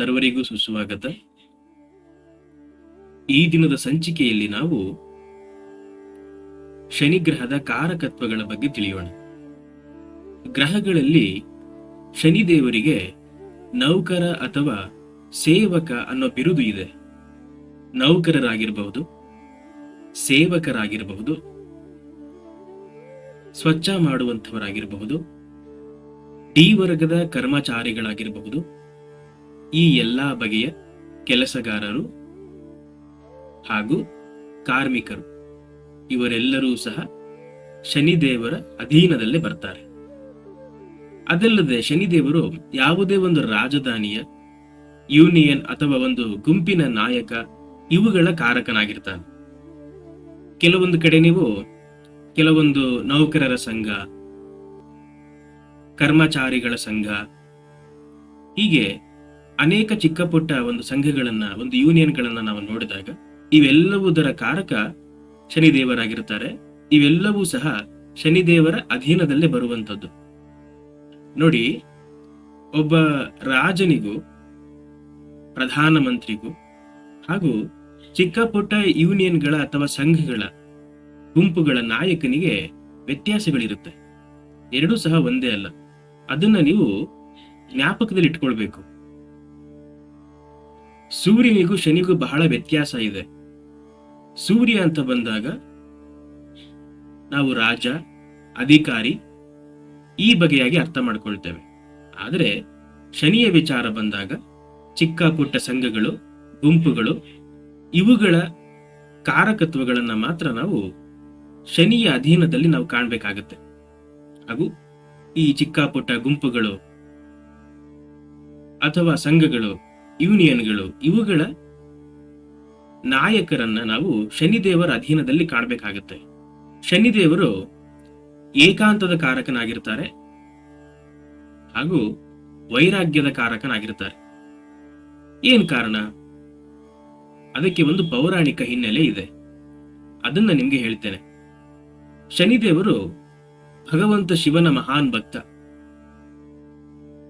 ಸರ್ವರಿಗೂ ಸುಸ್ವಾಗತ. ಈ ದಿನದ ಸಂಚಿಕೆಯಲ್ಲಿ ನಾವು ಶನಿಗ್ರಹದ ಕಾರಕತ್ವಗಳ ಬಗ್ಗೆ ತಿಳಿಯೋಣ. ಗ್ರಹಗಳಲ್ಲಿ ಶನಿದೇವರಿಗೆ ನೌಕರ ಅಥವಾ ಸೇವಕ ಅನ್ನೋ ಬಿರುದು ಇದೆ. ನೌಕರರಾಗಿರಬಹುದು, ಸೇವಕರಾಗಿರಬಹುದು, ಸ್ವಚ್ಛ ಮಾಡುವಂಥವರಾಗಿರಬಹುದು, ಡಿ ವರ್ಗದ ಕರ್ಮಚಾರಿಗಳಾಗಿರಬಹುದು ಈ ಎಲ್ಲಾ ಬಗೆಯ ಕೆಲಸಗಾರರು ಹಾಗೂ ಕಾರ್ಮಿಕರು. ಇವರೆಲ್ಲರೂ ಸಹ ಶನಿದೇವರ ಅಧೀನದಲ್ಲೇ ಬರ್ತಾರೆ. ಅದಲ್ಲದೆ ಶನಿದೇವರು ಯಾವುದೇ ಒಂದು ರಾಜಧಾನಿಯ ಯೂನಿಯನ್ ಅಥವಾ ಒಂದು ಗುಂಪಿನ ನಾಯಕ ಇವುಗಳ ಕಾರಕನಾಗಿರ್ತಾನೆ. ಕೆಲವೊಂದು ಕಡೆ ನೀವು ಕೆಲವೊಂದು ನೌಕರರ ಸಂಘ, ಕರ್ಮಚಾರಿಗಳ ಸಂಘ, ಹೀಗೆ ಅನೇಕ ಚಿಕ್ಕ ಪುಟ್ಟ ಒಂದು ಸಂಘಗಳನ್ನ, ಒಂದು ಯೂನಿಯನ್ಗಳನ್ನ ನಾವು ನೋಡಿದಾಗ, ಇವೆಲ್ಲವುದರ ಕಾರಕ ಶನಿದೇವರಾಗಿರ್ತಾರೆ ಇವೆಲ್ಲವೂ ಸಹ ಶನಿದೇವರ ಅಧೀನದಲ್ಲೇ ಬರುವಂತದ್ದು ನೋಡಿ, ಒಬ್ಬ ರಾಜನಿಗೂ, ಪ್ರಧಾನಮಂತ್ರಿಗೂ, ಹಾಗೂ ಚಿಕ್ಕ ಪುಟ್ಟ ಯೂನಿಯನ್ಗಳ ಅಥವಾ ಸಂಘಗಳ ಗುಂಪುಗಳ ನಾಯಕನಿಗೆ ವ್ಯತ್ಯಾಸಗಳಿರುತ್ತೆ. ಎರಡೂ ಸಹ ಒಂದೇ ಅಲ್ಲ. ಅದನ್ನ ನೀವು ಜ್ಞಾಪಕದಲ್ಲಿ ಇಟ್ಕೊಳ್ಬೇಕು ಸೂರ್ಯನಿಗೂ ಶನಿಗೂ ಬಹಳ ವ್ಯತ್ಯಾಸ ಇದೆ. ಸೂರ್ಯ ಅಂತ ಬಂದಾಗ ನಾವು ರಾಜ, ಅಧಿಕಾರಿ ಈ ಬಗೆಯಾಗಿ ಅರ್ಥ ಮಾಡ್ಕೊಳ್ತೇವೆ. ಆದರೆ ಶನಿಯ ವಿಚಾರ ಬಂದಾಗ ಚಿಕ್ಕ ಪುಟ್ಟ ಸಂಘಗಳು, ಗುಂಪುಗಳು ಇವುಗಳ ಕಾರಕತ್ವಗಳನ್ನು ಮಾತ್ರ ನಾವು ಶನಿಯ ಅಧೀನದಲ್ಲಿ ನಾವು ಕಾಣಬೇಕಾಗತ್ತೆ. ಹಾಗೂ ಈ ಚಿಕ್ಕ ಪುಟ್ಟ ಗುಂಪುಗಳು ಅಥವಾ ಸಂಘಗಳು ಯೂನಿಯನ್ಗಳು, ಇವುಗಳ ನಾಯಕರನ್ನ ನಾವು ಶನಿದೇವರ ಅಧೀನದಲ್ಲಿ ಕಾಣಬೇಕಾಗುತ್ತೆ. ಶನಿದೇವರು ಏಕಾಂತದ ಕಾರಕನಾಗಿರ್ತಾರೆ ಹಾಗೂ ವೈರಾಗ್ಯದ ಕಾರಕನಾಗಿರ್ತಾರೆ. ಏನ್ ಕಾರಣ? ಅದಕ್ಕೆ ಒಂದು ಪೌರಾಣಿಕ ಹಿನ್ನೆಲೆ ಇದೆ. ಅದನ್ನ ನಿಮ್ಗೆ ಹೇಳ್ತೇನೆ. ಶನಿದೇವರು ಭಗವಂತ ಶಿವನ ಮಹಾನ್ ಭಕ್ತ.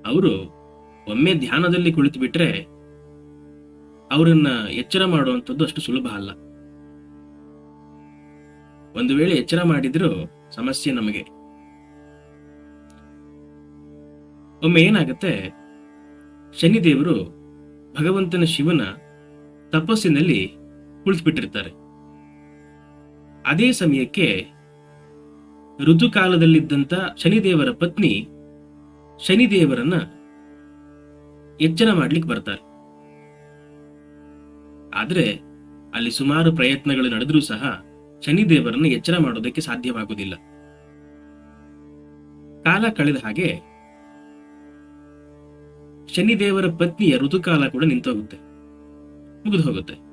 ಅವರು ಒಮ್ಮೆ ಧ್ಯಾನದಲ್ಲಿ ಕುಳಿತು ಬಿಟ್ರೆ ಅವರನ್ನ ಎಚ್ಚರ ಮಾಡುವಂಥದ್ದು ಅಷ್ಟು ಸುಲಭ ಅಲ್ಲ. ಒಂದು ವೇಳೆ ಎಚ್ಚರ ಮಾಡಿದ್ರು ಸಮಸ್ಯೆ ನಮಗೆ. ಒಮ್ಮೆ ಏನಾಗುತ್ತೆ? ಶನಿದೇವರು ಭಗವಂತನ ಶಿವನ ತಪಸ್ಸಿನಲ್ಲಿ ಕುಳಿತುಬಿಟ್ಟಿರ್ತಾರೆ. ಅದೇ ಸಮಯಕ್ಕೆ ಋತುಕಾಲದಲ್ಲಿದ್ದಂಥ ಶನಿದೇವರ ಪತ್ನಿ ಶನಿದೇವರನ್ನ ಎಚ್ಚರ ಮಾಡ್ಲಿಕ್ಕೆ ಬರ್ತಾರೆ. ಆದ್ರೆ ಅಲ್ಲಿ ಸುಮಾರು ಪ್ರಯತ್ನಗಳು ನಡೆದರೂ ಸಹ ಶನಿದೇವರನ್ನು ಎಚ್ಚರ ಮಾಡೋದಕ್ಕೆ ಸಾಧ್ಯವಾಗುವುದಿಲ್ಲ. ಕಾಲ ಕಳೆದ ಹಾಗೆ ಶನಿದೇವರ ಪತ್ನಿಯ ಋತುಕಾಲ ಕೂಡ ನಿಂತೋಗುತ್ತೆ. ಮುಗಿದು ಹೋಗುತ್ತೆ.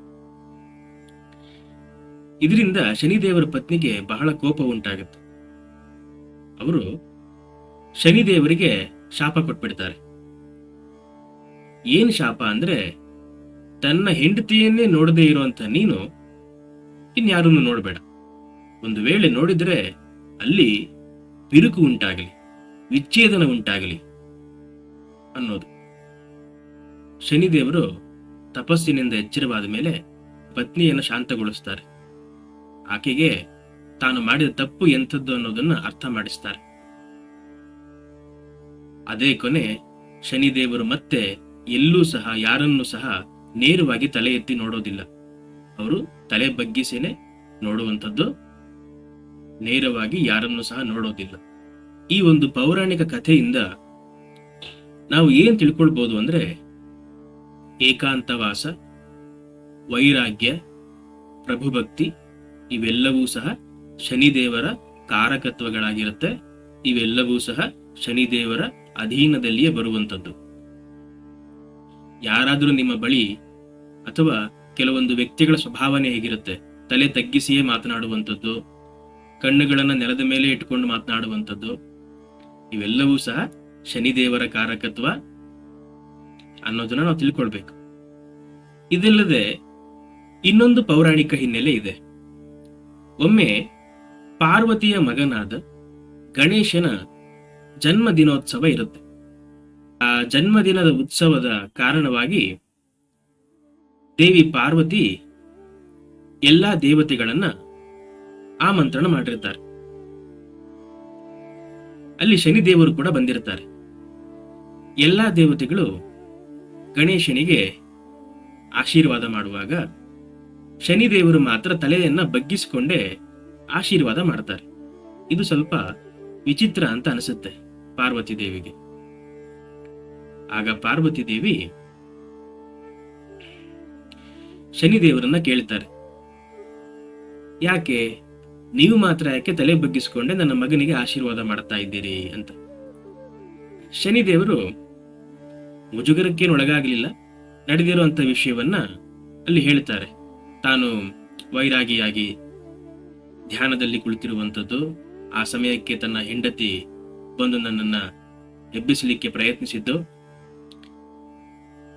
ಇದರಿಂದ ಶನಿದೇವರ ಪತ್ನಿಗೆ ಬಹಳ ಕೋಪ ಉಂಟಾಗುತ್ತೆ. ಅವರು ಶನಿದೇವರಿಗೆ ಶಾಪ ಕೊಟ್ಬಿಡ್ತಾರೆ. ಏನ್ ಶಾಪ ಅಂದ್ರೆ ತನ್ನ ಹೆಂಡತಿಯನ್ನೇ ನೋಡದೇ ಇರುವಂತ ನೀನು ಇನ್ಯಾರನ್ನು ನೋಡಬೇಡ. ಒಂದು ವೇಳೆ ನೋಡಿದ್ರೆ ಅಲ್ಲಿ ಬಿರುಕು ಉಂಟಾಗಲಿ, ವಿಚ್ಛೇದನ ಉಂಟಾಗಲಿ ಅನ್ನೋದು. ಶನಿದೇವರು ತಪಸ್ಸಿನಿಂದ ಎಚ್ಚರವಾದ ಮೇಲೆ ಪತ್ನಿಯನ್ನು ಶಾಂತಗೊಳಿಸ್ತಾರೆ. ಆಕೆಗೆ ತಾನು ಮಾಡಿದ ತಪ್ಪು ಎಂಥದ್ದು ಅನ್ನೋದನ್ನ ಅರ್ಥ ಮಾಡಿಸ್ತಾರೆ. ಅದೇ ಕೊನೆ ಶನಿದೇವರು ಮತ್ತೆ ಎಲ್ಲೂ ಸಹ ಯಾರನ್ನೂ ಸಹ ನೇರವಾಗಿ ತಲೆ ಎತ್ತಿ ನೋಡೋದಿಲ್ಲ. ಅವರು ತಲೆ ಬಗ್ಗಿಸೇನೆ ನೋಡುವಂಥದ್ದು ನೇರವಾಗಿ ಯಾರನ್ನು ಸಹ ನೋಡೋದಿಲ್ಲ. ಈ ಒಂದು ಪೌರಾಣಿಕ ಕಥೆಯಿಂದ ನಾವು ಏನ್ ತಿಳ್ಕೊಳ್ಬಹುದು ಅಂದ್ರೆ ಏಕಾಂತವಾಸ, ವೈರಾಗ್ಯ, ಪ್ರಭುಭಕ್ತಿ ಇವೆಲ್ಲವೂ ಸಹ ಶನಿದೇವರ ಕಾರಕತ್ವಗಳಾಗಿರುತ್ತೆ. ಇವೆಲ್ಲವೂ ಸಹ ಶನಿದೇವರ ಅಧೀನದಲ್ಲಿಯೇ ಬರುವಂಥದ್ದು. ಯಾರಾದರೂ ನಿಮ್ಮ ಬಳಿ ಅಥವಾ ಕೆಲವೊಂದು ವ್ಯಕ್ತಿಗಳ ಸ್ವಭಾವನೆ ಹೇಗಿರುತ್ತೆ? ತಲೆ ತಗ್ಗಿಸಿಯೇ ಮಾತನಾಡುವಂಥದ್ದು, ಕಣ್ಣುಗಳನ್ನ ನೆಲದ ಮೇಲೆ ಇಟ್ಕೊಂಡು ಮಾತನಾಡುವಂಥದ್ದು, ಇವೆಲ್ಲವೂ ಸಹ ಶನಿದೇವರ ಕಾರಕತ್ವ ಅನ್ನೋದನ್ನ ನಾವು ತಿಳ್ಕೊಳ್ಬೇಕು. ಇದಲ್ಲದೆ ಇನ್ನೊಂದು ಪೌರಾಣಿಕ ಹಿನ್ನೆಲೆ ಇದೆ. ಒಮ್ಮೆ ಪಾರ್ವತಿಯ ಮಗನಾದ ಗಣೇಶನ ಜನ್ಮ ದಿನೋತ್ಸವ ಇರುತ್ತೆ. ಆ ಜನ್ಮದಿನದ ಉತ್ಸವದ ಕಾರಣವಾಗಿ ದೇವಿ ಪಾರ್ವತಿ ಎಲ್ಲಾ ದೇವತೆಗಳನ್ನ ಆಮಂತ್ರಣ ಮಾಡಿರ್ತಾರೆ ಅಲ್ಲಿ ಶನಿ ದೇವರು ಕೂಡ ಬಂದಿರ್ತಾರೆ ಎಲ್ಲಾ ದೇವತೆಗಳು ಗಣೇಶನಿಗೆ ಆಶೀರ್ವಾದ ಮಾಡುವಾಗ ಶನಿದೇವರು ಮಾತ್ರ ತಲೆಯನ್ನ ಬಗ್ಗಿಸಿಕೊಂಡೇ ಆಶೀರ್ವಾದ ಮಾಡ್ತಾರೆ. ಇದು ಸ್ವಲ್ಪ ವಿಚಿತ್ರ ಅಂತ ಅನಿಸುತ್ತೆ ಪಾರ್ವತಿ ದೇವಿಗೆ. ಆಗ ಪಾರ್ವತಿ ದೇವಿ ಶನಿದೇವರನ್ನ ಕೇಳ್ತಾರೆ. ಯಾಕೆ? ನೀವು ಮಾತ್ರ ಯಾಕೆ ತಲೆ ಬಗ್ಗಿಸಿಕೊಂಡೆ ನನ್ನ ಮಗನಿಗೆ ಆಶೀರ್ವಾದ ಮಾಡ್ತಾ ಇದ್ದೀರಿ ಅಂತ. ಶನಿದೇವರು ಮುಜುಗರಕ್ಕೇನು ಒಳಗಾಗಲಿಲ್ಲ ನಡೆದಿರುವಂತ ವಿಷಯವನ್ನ ಅಲ್ಲಿ ಹೇಳ್ತಾರೆ. ತಾನು ವೈರಾಗಿಯಾಗಿ ಧ್ಯಾನದಲ್ಲಿ ಕುಳಿತಿರುವಂಥದ್ದು ಆ ಸಮಯಕ್ಕೆ ತನ್ನ ಹೆಂಡತಿ ಬಂದು ನನ್ನನ್ನು ಎಬ್ಬಿಸಲಿಕ್ಕೆ ಪ್ರಯತ್ನಿಸಿದ್ದು.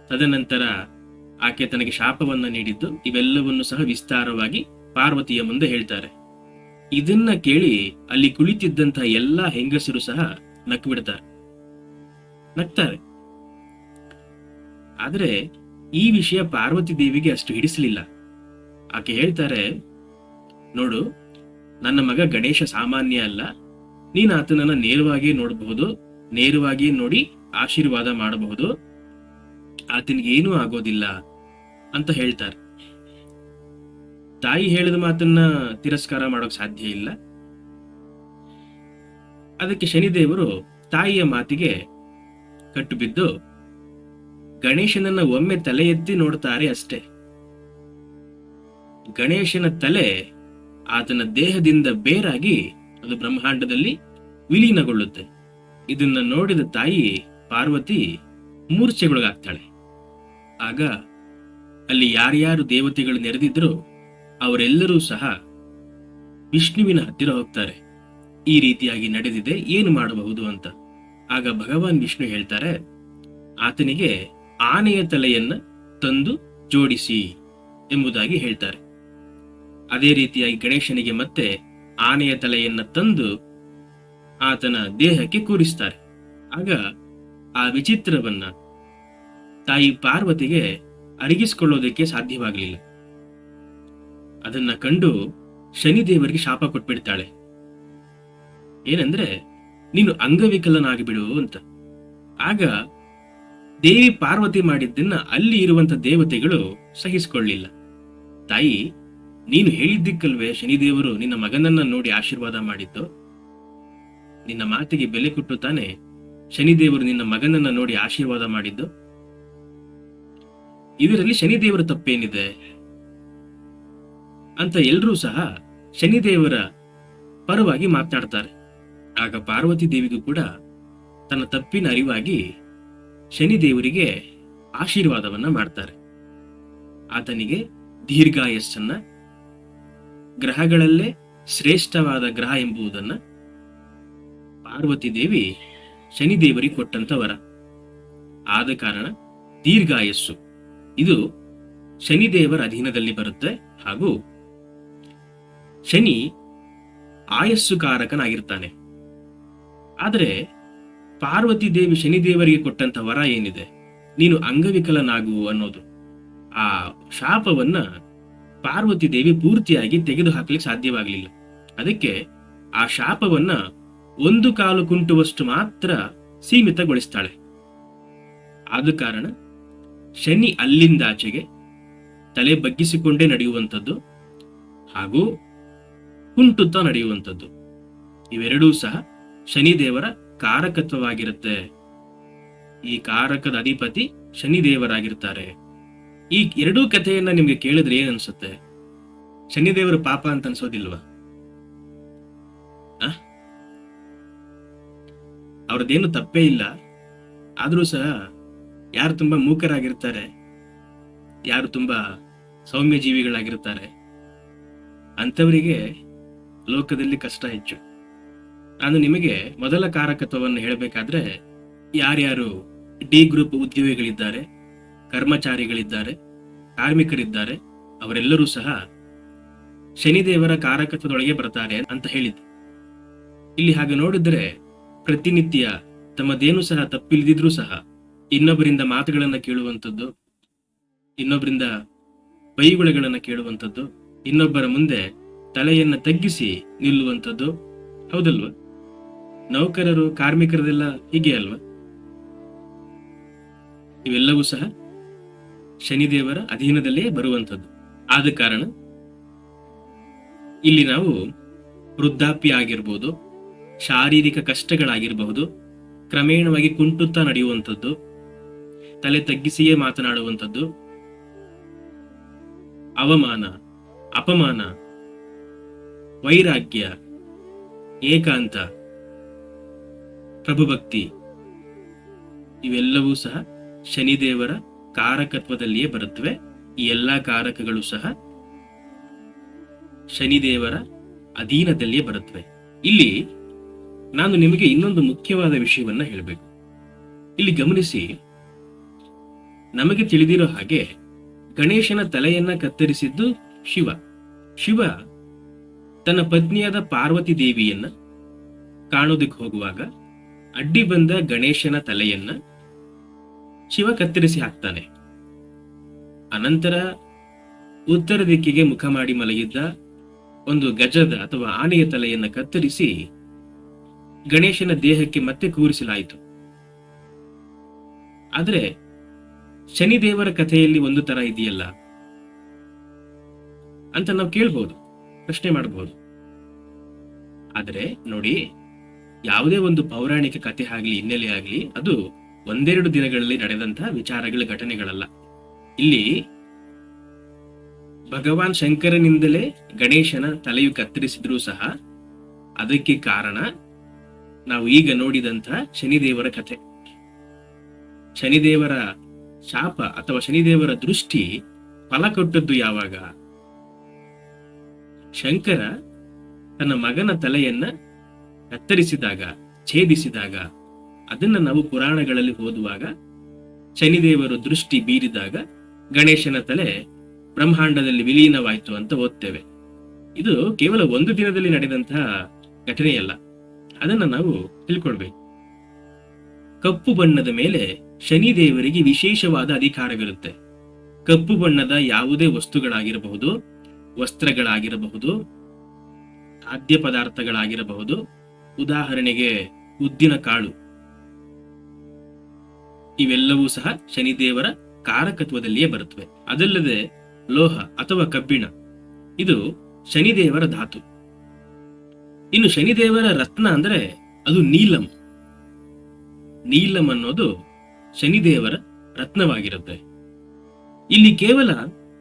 ತದನಂತರ ಆಕೆ ತನಗೆ ಶಾಪವನ್ನ ನೀಡಿದ್ದು ಇವೆಲ್ಲವನ್ನು ಸಹ ವಿಸ್ತಾರವಾಗಿ ಪಾರ್ವತಿಯ ಮುಂದೆ ಹೇಳ್ತಾರೆ. ಇದನ್ನ ಕೇಳಿ ಅಲ್ಲಿ ಕುಳಿತಿದ್ದಂತಹ ಎಲ್ಲಾ ಹೆಂಗಸರು ಸಹ ನಕ್ಕ ಬಿಡ್ತಾರೆ ನಗ್ತಾರೆ. ಆದ್ರೆ ಈ ವಿಷಯ ಪಾರ್ವತಿ ದೇವಿಗೆ ಅಷ್ಟು ಹಿಡಿಸಲಿಲ್ಲ. ಆಕೆ ಹೇಳ್ತಾರೆ, ನೋಡು, ನನ್ನ ಮಗ ಗಣೇಶ ಸಾಮಾನ್ಯ ಅಲ್ಲ. ನೀನು ಆತನನ್ನ ನೇರವಾಗಿ ನೋಡಬಹುದು ನೇರವಾಗಿ ನೋಡಿ ಆಶೀರ್ವಾದ ಮಾಡಬಹುದು. ಆತನಿಗೇನೂ ಆಗೋದಿಲ್ಲ. ಅಂತ ಹೇಳ್ತಾರೆ. ತಾಯಿ ಹೇಳಿದ ಮಾತನ್ನ ತಿರಸ್ಕಾರ ಮಾಡೋಕ್ ಸಾಧ್ಯ ಇಲ್ಲ. ಅದಕ್ಕೆ ಶನಿದೇವರು ತಾಯಿಯ ಮಾತಿಗೆ ಕಟ್ಟು ಬಿದ್ದು ಗಣೇಶನನ್ನ ಒಮ್ಮೆ ತಲೆ ಎತ್ತಿ ನೋಡ್ತಾರೆ ಅಷ್ಟೇ. ಗಣೇಶನ ತಲೆ ಆತನ ದೇಹದಿಂದ ಬೇರಾಗಿ ಅದು ಬ್ರಹ್ಮಾಂಡದಲ್ಲಿ ವಿಲೀನಗೊಳ್ಳುತ್ತೆ. ಇದನ್ನ ನೋಡಿದ ತಾಯಿ ಪಾರ್ವತಿ ಮೂರ್ಛೆಗೊಳಗಾಗ್ತಾಳೆ. ಆಗ ಅಲ್ಲಿ ಯಾರ್ಯಾರು ದೇವತೆಗಳು ನೆರೆದಿದ್ರು ಅವರೆಲ್ಲರೂ ಸಹ ವಿಷ್ಣುವಿನ ಹತ್ತಿರ ಹೋಗ್ತಾರೆ. ಈ ರೀತಿಯಾಗಿ ನಡೆದಿದೆ, ಏನು ಮಾಡಬಹುದು ಅಂತ. ಆಗ ಭಗವಾನ್ ವಿಷ್ಣು ಹೇಳ್ತಾರೆ, ಆತನಿಗೆ ಆನೆಯ ತಲೆಯನ್ನ ತಂದು ಜೋಡಿಸಿ ಎಂಬುದಾಗಿ ಹೇಳ್ತಾರೆ. ಅದೇ ರೀತಿಯಾಗಿ ಗಣೇಶನಿಗೆ ಮತ್ತೆ ಆನೆಯ ತಲೆಯನ್ನ ತಂದು ಆತನ ದೇಹಕ್ಕೆ ಕೂರಿಸ್ತಾರೆ. ಆಗ ಆ ವಿಚಿತ್ರವನ್ನ ತಾಯಿ ಪಾರ್ವತಿಗೆ ಅರಗಿಸಿಕೊಳ್ಳೋದಕ್ಕೆ ಸಾಧ್ಯವಾಗಲಿಲ್ಲ. ಅದನ್ನ ಕಂಡು ಶನಿದೇವರಿಗೆ ಶಾಪ ಕೊಟ್ಬಿಡ್ತಾಳೆ. ಏನಂದ್ರೆ, ನೀನು ಅಂಗವಿಕಲನಾಗಿಬಿಡು ಅಂತ. ಆಗ ದೇವಿ ಪಾರ್ವತಿ ಮಾಡಿದ್ದನ್ನ ಅಲ್ಲಿ ಇರುವಂತ ದೇವತೆಗಳು ಸಹಿಸಿಕೊಳ್ಳಿಲ್ಲ. ತಾಯಿ, ನೀನು ಹೇಳಿದ್ದಕ್ಕಲ್ವೇ ಶನಿದೇವರು ನಿನ್ನ ಮಗನನ್ನ ನೋಡಿ ಆಶೀರ್ವಾದ ಮಾಡಿದ್ದು? ನಿನ್ನ ಮಾತಿಗೆ ಬೆಲೆ ಕೊಟ್ಟು ತಾನೆ ಶನಿದೇವರು ನಿನ್ನ ಮಗನನ್ನ ನೋಡಿ ಆಶೀರ್ವಾದ ಮಾಡಿದ್ದು? ಇದರಲ್ಲಿ ಶನಿದೇವರ ತಪ್ಪೇನಿದೆ ಅಂತ ಎಲ್ಲರೂ ಸಹ ಶನಿದೇವರ ಪರವಾಗಿ ಮಾತನಾಡ್ತಾರೆ. ಆಗ ಪಾರ್ವತಿ ದೇವಿಗೂ ಕೂಡ ತನ್ನ ತಪ್ಪಿನ ಅರಿವಾಗಿ ಶನಿದೇವರಿಗೆ ಆಶೀರ್ವಾದವನ್ನ ಮಾಡ್ತಾರೆ. ಆತನಿಗೆ ದೀರ್ಘಾಯಸ್ಸನ್ನ, ಗ್ರಹಗಳಲ್ಲೇ ಶ್ರೇಷ್ಠವಾದ ಗ್ರಹ ಎಂಬುದನ್ನ ಪಾರ್ವತಿ ದೇವಿ ಶನಿದೇವರಿಗೆ ಕೊಟ್ಟಂತ ವರ. ಆದ ಕಾರಣ ದೀರ್ಘಾಯಸ್ಸು. ಇದು ಶನಿದೇವರ ಅಧೀನದಲ್ಲಿ ಬರುತ್ತೆ ಹಾಗೂ ಶನಿ ಆಯಸ್ಸುಕಾರಕನಾಗಿರ್ತಾನೆ. ಆದರೆ ಪಾರ್ವತಿ ದೇವಿ ಶನಿದೇವರಿಗೆ ಕೊಟ್ಟಂತ ವರ ಏನಿದೆ? ನೀನು ಅಂಗವಿಕಲನಾಗು ಅನ್ನೋದು. ಆ ಶಾಪವನ್ನ ಪಾರ್ವತಿ ದೇವಿ ಪೂರ್ತಿಯಾಗಿ ತೆಗೆದು ಹಾಕ್ಲಿಕ್ಕೆ ಸಾಧ್ಯವಾಗಲಿಲ್ಲ. ಅದಕ್ಕೆ ಆ ಶಾಪವನ್ನ ಒಂದು ಕಾಲು ಕುಂಟುವಷ್ಟು ಮಾತ್ರ ಸೀಮಿತಗೊಳಿಸ್ತಾಳೆ. ಆದ ಕಾರಣ ಶನಿ ಅಲ್ಲಿಂದಾಚೆಗೆ ತಲೆ ಬಗ್ಗಿಸಿಕೊಂಡೇ ನಡೆಯುವಂಥದ್ದು ಹಾಗೂ ಕುಂಟುತ್ತಾ ನಡೆಯುವಂಥದ್ದು. ಇವೆರಡೂ ಸಹ ಶನಿದೇವರ ಕಾರಕತ್ವವಾಗಿರುತ್ತೆ. ಈ ಕಾರಕದ ಅಧಿಪತಿ ಶನಿದೇವರಾಗಿರ್ತಾರೆ. ಈ ಎರಡೂ ಕಥೆಯನ್ನ ನಿಮ್ಗೆ ಕೇಳಿದ್ರೆ ಏನ್ ಅನ್ಸುತ್ತೆ? ಶನಿದೇವರು ಪಾಪ ಅಂತ ಅನ್ಸೋದಿಲ್ವಾ? ಅವ್ರದ್ದೇನು ತಪ್ಪೇ ಇಲ್ಲ. ಆದ್ರೂ ಸಹ ಯಾರು ತುಂಬಾ ಮೂಕರಾಗಿರ್ತಾರೆ, ಯಾರು ತುಂಬಾ ಸೌಮ್ಯ ಜೀವಿಗಳಾಗಿರ್ತಾರೆ ಅಂಥವರಿಗೆ ಲೋಕದಲ್ಲಿ ಕಷ್ಟ ಹೆಚ್ಚು. ನಾನು ನಿಮಗೆ ಮೊದಲ ಕಾರಕತ್ವವನ್ನು ಹೇಳಬೇಕಾದ್ರೆ, ಯಾರ್ಯಾರು ಡಿ ಗ್ರೂಪ್ ಉದ್ಯೋಗಿಗಳಿದ್ದಾರೆ, ಕರ್ಮಚಾರಿಗಳಿದ್ದಾರೆ, ಕಾರ್ಮಿಕರಿದ್ದಾರೆ, ಅವರೆಲ್ಲರೂ ಸಹ ಶನಿದೇವರ ಕಾರಕತ್ವದೊಳಗೆ ಬರ್ತಾರೆ ಅಂತ ಹೇಳಿದ್ದೆ. ಇಲ್ಲಿ ಹಾಗೆ ನೋಡಿದ್ರೆ ಪ್ರತಿನಿತ್ಯ ತಮ್ಮದೇನು ಸಹ ತಪ್ಪಿಲ್ದಿದ್ರೂ ಸಹ ಇನ್ನೊಬ್ಬರಿಂದ ಮಾತುಗಳನ್ನ ಕೇಳುವಂಥದ್ದು, ಇನ್ನೊಬ್ಬರಿಂದ ಬೈಗುಳಗಳನ್ನ ಕೇಳುವಂಥದ್ದು, ಇನ್ನೊಬ್ಬರ ಮುಂದೆ ತಲೆಯನ್ನ ತಗ್ಗಿಸಿ ನಿಲ್ಲುವಂಥದ್ದು, ಹೌದಲ್ವಾ? ನೌಕರರು, ಕಾರ್ಮಿಕರದೆಲ್ಲ ಹೀಗೆ ಅಲ್ವಾ? ಇವೆಲ್ಲವೂ ಸಹ ಶನಿದೇವರ ಅಧೀನದಲ್ಲೇ ಬರುವಂಥದ್ದು. ಆದ ಕಾರಣ ಇಲ್ಲಿ ನಾವು ವೃದ್ಧಾಪ್ಯ ಆಗಿರ್ಬೋದು, ಶಾರೀರಿಕ ಕಷ್ಟಗಳಾಗಿರಬಹುದು, ಕ್ರಮೇಣವಾಗಿ ಕುಂಟುತ್ತಾ ನಡೆಯುವಂಥದ್ದು. ತಲೆ ತಗ್ಗಿಸಿಯೇ ಮಾತನಾಡುವಂಥದ್ದು. ಅವಮಾನ, ಅಪಮಾನ, ವೈರಾಗ್ಯ, ಏಕಾಂತ, ಪ್ರಭುಭಕ್ತಿ ಇವೆಲ್ಲವೂ ಸಹ ಶನಿದೇವರ ಕಾರಕತ್ವದಲ್ಲಿಯೇ ಬರುತ್ತವೆ. ಈ ಎಲ್ಲಾ ಕಾರಕಗಳು ಸಹ ಶನಿದೇವರ ಅಧೀನದಲ್ಲಿಯೇ ಬರುತ್ತವೆ. ಇಲ್ಲಿ ನಾನು ನಿಮಗೆ ಇನ್ನೊಂದು ಮುಖ್ಯವಾದ ವಿಷಯವನ್ನ ಹೇಳಬೇಕು. ಇಲ್ಲಿ ಗಮನಿಸಿ ನಮಗೆ ತಿಳಿದಿರೋ ಹಾಗೆ ಗಣೇಶನ ತಲೆಯನ್ನ ಕತ್ತರಿಸಿದ್ದು ಶಿವ. ಶಿವ ತನ್ನ ಪತ್ನಿಯಾದ ಪಾರ್ವತಿ ದೇವಿಯನ್ನ ಕಾಣೋದಕ್ಕೆ ಹೋಗುವಾಗ ಅಡ್ಡಿ ಬಂದ ಗಣೇಶನ ತಲೆಯನ್ನ ಶಿವ ಕತ್ತರಿಸಿ ಹಾಕ್ತಾನೆ. ಅನಂತರ ಉತ್ತರ ದಿಕ್ಕಿಗೆ ಮುಖ ಮಾಡಿ ಮಲಗಿದ್ದ ಒಂದು ಗಜದ ಅಥವಾ ಆನೆಯ ತಲೆಯನ್ನ ಕತ್ತರಿಸಿ ಗಣೇಶನ ದೇಹಕ್ಕೆ ಮತ್ತೆ ಕೂರಿಸಲಾಯಿತು. ಆದರೆ ಶನಿದೇವರ ಕಥೆಯಲ್ಲಿ ಒಂದು ತರ ಇದೆಯಲ್ಲ? ಅಂತ ನಾವು ಕೇಳ್ಬೋದು, ಪ್ರಶ್ನೆ ಮಾಡಬಹುದು ಆದರೆ ನೋಡಿ, ಯಾವುದೇ ಒಂದು ಪೌರಾಣಿಕ ಕಥೆ ಆಗಲಿ, ಹಿನ್ನೆಲೆ ಆಗಲಿ, ಅದು ಒಂದೆರಡು ದಿನಗಳಲ್ಲಿ ನಡೆದಂತಹ ವಿಚಾರಗಳ ಘಟನೆಗಳಲ್ಲ. ಇಲ್ಲಿ ಭಗವಾನ್ ಶಂಕರನಿಂದಲೇ ಗಣೇಶನ ತಲೆಯು ಕತ್ತರಿಸಿದ್ರೂ ಸಹ ಅದಕ್ಕೆ ಕಾರಣ ನಾವು ಈಗ ನೋಡಿದಂತಹ ಶನಿದೇವರ ಕಥೆ. ಶನಿದೇವರ ಶಾಪ ಅಥವಾ ಶನಿದೇವರ ದೃಷ್ಟಿ ಫಲ ಕೊಟ್ಟದ್ದು ಯಾವಾಗ? ಶಂಕರ ತನ್ನ ಮಗನ ತಲೆಯನ್ನ ಕತ್ತರಿಸಿದಾಗ, ಛೇದಿಸಿದಾಗ, ಅದನ್ನ ನಾವು ಪುರಾಣಗಳಲ್ಲಿ ಓದುವಾಗ ಶನಿದೇವರು ದೃಷ್ಟಿ ಬೀರಿದಾಗ ಗಣೇಶನ ತಲೆ ಬ್ರಹ್ಮಾಂಡದಲ್ಲಿ ವಿಲೀನವಾಯಿತು ಅಂತ ಓದ್ತೇವೆ. ಇದು ಕೇವಲ ಒಂದು ದಿನದಲ್ಲಿ ನಡೆದಂತಹ ಘಟನೆಯಲ್ಲ. ಅದನ್ನ ನಾವು ತಿಳ್ಕೊಳ್ಬೇಕು. ಕಪ್ಪು ಬಣ್ಣದ ಮೇಲೆ ಶನಿದೇವರಿಗೆ ವಿಶೇಷವಾದ ಅಧಿಕಾರವಿರುತ್ತೆ. ಕಪ್ಪು ಬಣ್ಣದ ಯಾವುದೇ ವಸ್ತುಗಳಾಗಿರಬಹುದು, ವಸ್ತ್ರಗಳಾಗಿರಬಹುದು, ಖಾದ್ಯ ಪದಾರ್ಥಗಳಾಗಿರಬಹುದು. ಉದಾಹರಣೆಗೆ ಉದ್ದಿನ ಕಾಳು. ಇವೆಲ್ಲವೂ ಸಹ ಶನಿದೇವರ ಕಾರಕತ್ವದಲ್ಲಿಯೇ ಬರುತ್ತವೆ. ಅದಲ್ಲದೆ ಲೋಹ ಅಥವಾ ಕಬ್ಬಿಣ, ಇದು ಶನಿದೇವರ ಧಾತು. ಇನ್ನು ಶನಿದೇವರ ರತ್ನ ಅಂದ್ರೆ ಅದು ನೀಲಂ. ನೀಲಂ ಅನ್ನೋದು ಶನಿದೇವರ ರತ್ನವಾಗಿರುತ್ತೆ. ಇಲ್ಲಿ ಕೇವಲ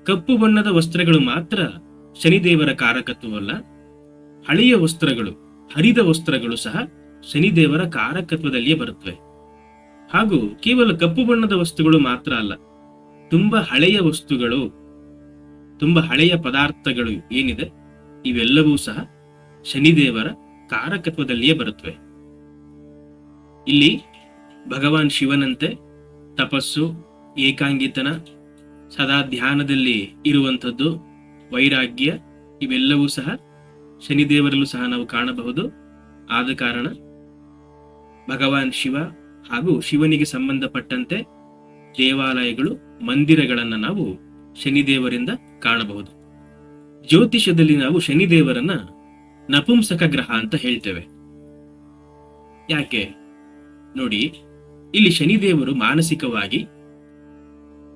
ಕಪ್ಪು ಬಣ್ಣದ ವಸ್ತ್ರಗಳು ಮಾತ್ರ ಶನಿದೇವರ ಕಾರಕತ್ವವಲ್ಲ ಹಳೆಯ ವಸ್ತ್ರಗಳು, ಹರಿದ ವಸ್ತ್ರಗಳು ಸಹ ಶನಿದೇವರ ಕಾರಕತ್ವದಲ್ಲಿಯೇ ಬರುತ್ತವೆ. ಹಾಗೂ ಕೇವಲ ಕಪ್ಪು ಬಣ್ಣದ ವಸ್ತುಗಳು ಮಾತ್ರ ಅಲ್ಲ, ತುಂಬಾ ಹಳೆಯ ವಸ್ತುಗಳು, ತುಂಬಾ ಹಳೆಯ ಪದಾರ್ಥಗಳು ಏನಿದೆ, ಇವೆಲ್ಲವೂ ಸಹ ಶನಿದೇವರ ಕಾರಕತ್ವದಲ್ಲಿಯೇ ಬರುತ್ತವೆ. ಇಲ್ಲಿ ಭಗವಾನ್ ಶಿವನಂತೆ ತಪಸ್ಸು, ಏಕಾಂಗಿತನ, ಸದಾ ಧ್ಯಾನದಲ್ಲಿ ಇರುವಂಥದ್ದು, ವೈರಾಗ್ಯ, ಇವೆಲ್ಲವೂ ಸಹ ಶನಿದೇವರಲ್ಲೂ ಸಹ ನಾವು ಕಾಣಬಹುದು. ಆದ ಕಾರಣ ಭಗವಾನ್ ಶಿವ ಹಾಗೂ ಶಿವನಿಗೆ ಸಂಬಂಧಪಟ್ಟಂತೆ ದೇವಾಲಯಗಳು, ಮಂದಿರಗಳನ್ನು ನಾವು ಶನಿದೇವರಿಂದ ಕಾಣಬಹುದು. ಜ್ಯೋತಿಷದಲ್ಲಿ ನಾವು ಶನಿದೇವರನ್ನ ನಪುಂಸಕ ಗ್ರಹ ಅಂತ ಹೇಳ್ತೇವೆ. ಯಾಕೆ? ನೋಡಿ ಇಲ್ಲಿ ಶನಿದೇವರು ಮಾನಸಿಕವಾಗಿ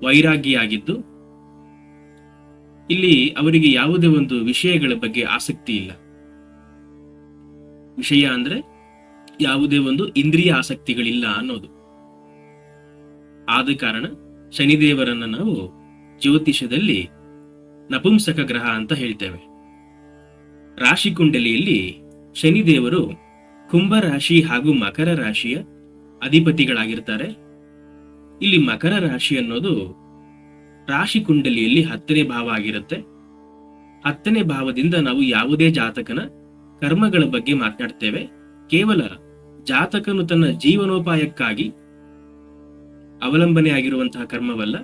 ವೈರಾಗಿಯಾಗಿದ್ದು, ಇಲ್ಲಿ ಅವರಿಗೆ ಯಾವುದೇ ಒಂದು ವಿಷಯಗಳ ಬಗ್ಗೆ ಆಸಕ್ತಿ ಇಲ್ಲ. ವಿಷಯ ಅಂದ್ರೆ ಯಾವುದೇ ಒಂದು ಇಂದ್ರಿಯ ಆಸಕ್ತಿಗಳಿಲ್ಲ ಅನ್ನೋದು. ಆದ ಕಾರಣ ಶನಿದೇವರನ್ನ ನಾವು ಜ್ಯೋತಿಷದಲ್ಲಿ ನಪುಂಸಕ ಗ್ರಹ ಅಂತ ಹೇಳ್ತೇವೆ. ರಾಶಿ ಕುಂಡಲಿಯಲ್ಲಿ ಶನಿದೇವರು ಕುಂಭ ರಾಶಿ ಹಾಗೂ ಮಕರ ರಾಶಿಯ ಅಧಿಪತಿಗಳಾಗಿರ್ತಾರೆ. ಇಲ್ಲಿ ಮಕರ ರಾಶಿ ಅನ್ನೋದು ರಾಶಿ ಕುಂಡಲಿಯಲ್ಲಿ ಹತ್ತನೇ ಭಾವ ಆಗಿರುತ್ತೆ. ಹತ್ತನೇ ಭಾವದಿಂದ ನಾವು ಯಾವುದೇ ಜಾತಕನ ಕರ್ಮಗಳ ಬಗ್ಗೆ ಮಾತನಾಡ್ತೇವೆ. ಕೇವಲ ಜಾತಕನು ತನ್ನ ಜೀವನೋಪಾಯಕ್ಕಾಗಿ ಅವಲಂಬನೆ ಆಗಿರುವಂತಹ ಕರ್ಮವಲ್ಲ.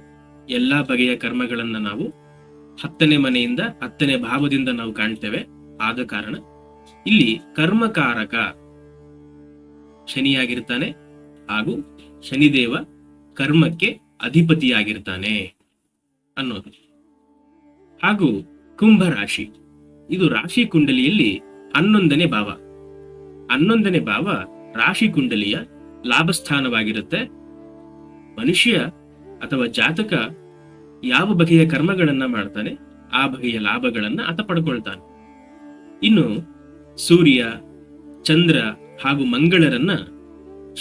ಎಲ್ಲಾ ಬಗೆಯ ಕರ್ಮಗಳನ್ನ ನಾವು ಹತ್ತನೇ ಮನೆಯಿಂದ ಹತ್ತನೇ ಭಾವದಿಂದ ನಾವು ಕಾಣ್ತೇವೆ. ಆದ ಕಾರಣ ಇಲ್ಲಿ ಕರ್ಮಕಾರಕ ಶನಿಯಾಗಿರ್ತಾನೆ. ಹಾಗೂ ಶನಿದೇವ ಕರ್ಮಕ್ಕೆ ಅಧಿಪತಿಯಾಗಿರ್ತಾನೆ ಅನ್ನೋದು. ಹಾಗೂ ಕುಂಭ ರಾಶಿ. ಇದು ರಾಶಿ ಕುಂಡಲಿಯಲ್ಲಿ ಹನ್ನೊಂದನೇ ಭಾವ. ಹನ್ನೊಂದನೇ ಭಾವ ರಾಶಿ ಕುಂಡಲಿಯ ಲಾಭಸ್ಥಾನವಾಗಿರುತ್ತೆ. ಮನುಷ್ಯ ಅಥವಾ ಜಾತಕ ಯಾವ ಬಗೆಯ ಕರ್ಮಗಳನ್ನ ಮಾಡ್ತಾನೆ, ಆ ಬಗೆಯ ಲಾಭಗಳನ್ನ ಆತ ಪಡ್ಕೊಳ್ತಾನೆ. ಇನ್ನು ಸೂರ್ಯ, ಚಂದ್ರ ಹಾಗೂ ಮಂಗಳರನ್ನ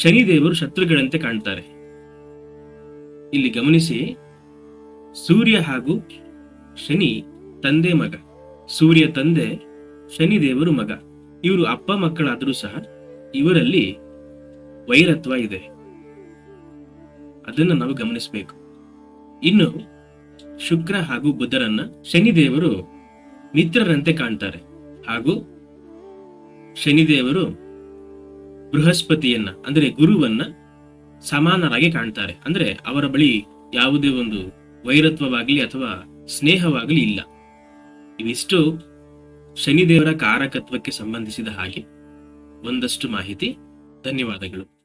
ಶನಿದೇವರು ಶತ್ರುಗಳಂತೆ ಕಾಣ್ತಾರೆ. ಇಲ್ಲಿ ಗಮನಿಸಿ, ಸೂರ್ಯ ಹಾಗೂ ಶನಿ ತಂದೆ ಮಗ. ಸೂರ್ಯ ತಂದೆ, ಶನಿದೇವರು ಮಗ. ಇವರು ಅಪ್ಪ ಮಕ್ಕಳಾದರೂ ಸಹ ಇವರಲ್ಲಿ ವೈರತ್ವ ಇದೆ. ಅದನ್ನು ನಾವು ಗಮನಿಸಬೇಕು. ಇನ್ನು ಶುಕ್ರ ಹಾಗೂ ಬುಧರನ್ನ ಶನಿದೇವರು ಮಿತ್ರರಂತೆ ಕಾಣ್ತಾರೆ. ಹಾಗೂ ಶನಿದೇವರು ಬೃಹಸ್ಪತಿಯನ್ನ, ಅಂದ್ರೆ ಗುರುವನ್ನ ಸಮಾನರಾಗಿ ಕಾಣ್ತಾರೆ. ಅಂದ್ರೆ ಅವರ ಬಳಿ ಯಾವುದೇ ಒಂದು ವೈರತ್ವವಾಗಲಿ ಅಥವಾ ಸ್ನೇಹವಾಗಲಿ ಇಲ್ಲ. ಇವಿಷ್ಟು ಶನಿದೇವರ ಕಾರಕತ್ವಕ್ಕೆ ಸಂಬಂಧಿಸಿದ ಹಾಗೆ. ಒಂದಷ್ಟು ಮಾಹಿತಿ. ಧನ್ಯವಾದಗಳು.